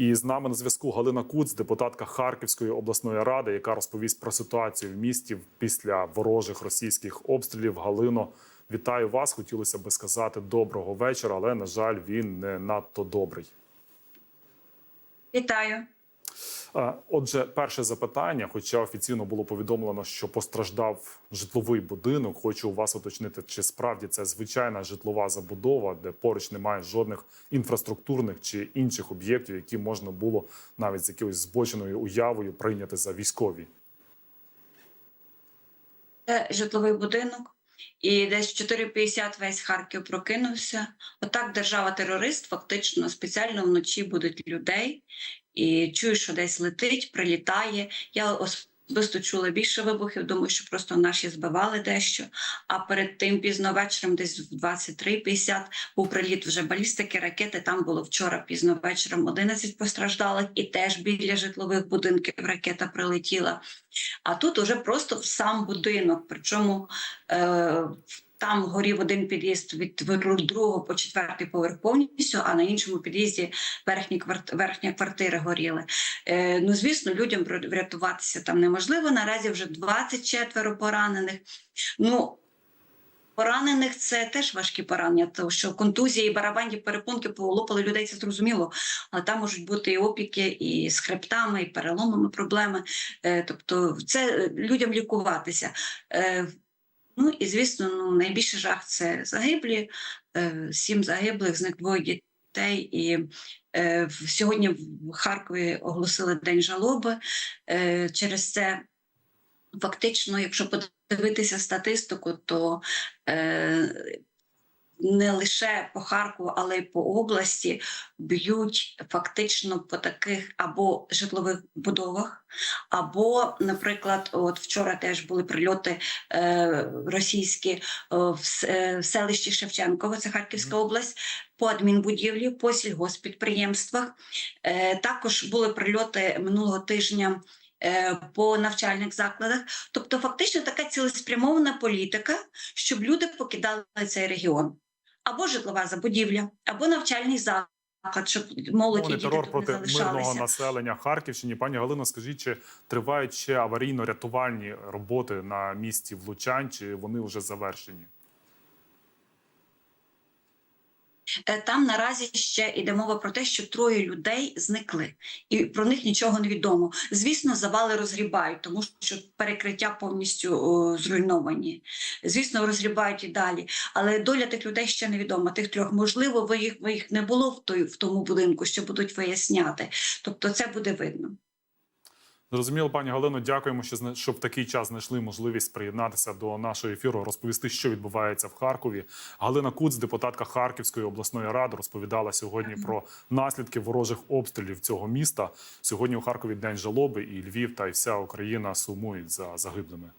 І з нами на зв'язку Галина Куц, депутатка Харківської обласної ради, яка розповість про ситуацію в місті після ворожих російських обстрілів. Галино, вітаю вас. Хотілося би сказати доброго вечора, але на жаль, він не надто добрий. Вітаю. Отже, перше запитання, хоча офіційно було повідомлено, що постраждав житловий будинок. Хочу у вас уточнити, чи справді це звичайна житлова забудова, де поруч немає жодних інфраструктурних чи інших об'єктів, які можна було навіть з якоюсь збоченою уявою прийняти за військові. Це житловий будинок, і десь в 4.50 весь Харків прокинувся. Отак держава-терорист фактично спеціально вночі будуть людей і чую, що десь летить, прилітає. Я особисто чула більше вибухів, думаю, що просто наші збивали дещо. А перед тим пізно вечором, десь в 23.50, був приліт вже балістики, ракети. Там було вчора пізно вечором 11 постраждалих, і теж біля житлових будинків ракета прилетіла. А тут уже просто в сам будинок. Причому е, там горів один під'їзд від другого по четвертий поверх повністю, а на іншому під'їзді верхні верхня квартира горіли. Е, ну, звісно, людям врятуватися там неможливо. Наразі вже 24 поранених. Ну, Поранених це теж важкі поранення, тому що контузії, барабанні перепонки полопали людей, це зрозуміло. Але там можуть бути і опіки, і з хребтами, і переломами проблеми. Е, тобто, це людям лікуватися. Ну і звісно, ну найбільший жах це загиблі. Е, сім загиблих, з них двоє дітей. І е, сьогодні в Харкові оголосили день жалоби. Е, через це фактично, якщо подивитися статистику, то е, не лише по Харкову, але й по області б'ють фактично по таких або житлових будовах, або, наприклад, от вчора теж були прильоти е, російські е, в, е, в селищі Шевченково, це Харківська область, по адмінбудівлі, по сільгоспідприємствах. Е, також були прильоти минулого тижня по навчальних закладах, тобто фактично така цілеспрямована політика, щоб люди покидали цей регіон, або житлова забудівля, або навчальний заклад, щоб молодь і діти терор тут проти не мирного населення Харківщині. Пані Галино, скажіть, чи тривають ще аварійно-рятувальні роботи на місці влучань, чи вони вже завершені? Е, Там наразі ще йде мова про те, що троє людей зникли, і про них нічого не відомо. Звісно, завали розгрібають, тому що перекриття повністю о, зруйновані. Звісно, розгрібають і далі. Але доля тих людей ще невідома. Тих трьох, можливо, ви їх, ви їх не було в той в тому будинку, що будуть виясняти. Тобто, це буде видно. Зрозуміло, пані Галино, дякуємо, що що в такий час знайшли можливість приєднатися до нашого ефіру, розповісти, що відбувається в Харкові. Галина Куц, депутатка Харківської обласної ради, розповідала сьогодні про наслідки ворожих обстрілів цього міста. Сьогодні у Харкові день жалоби, і Львів та й вся Україна сумують за загиблими.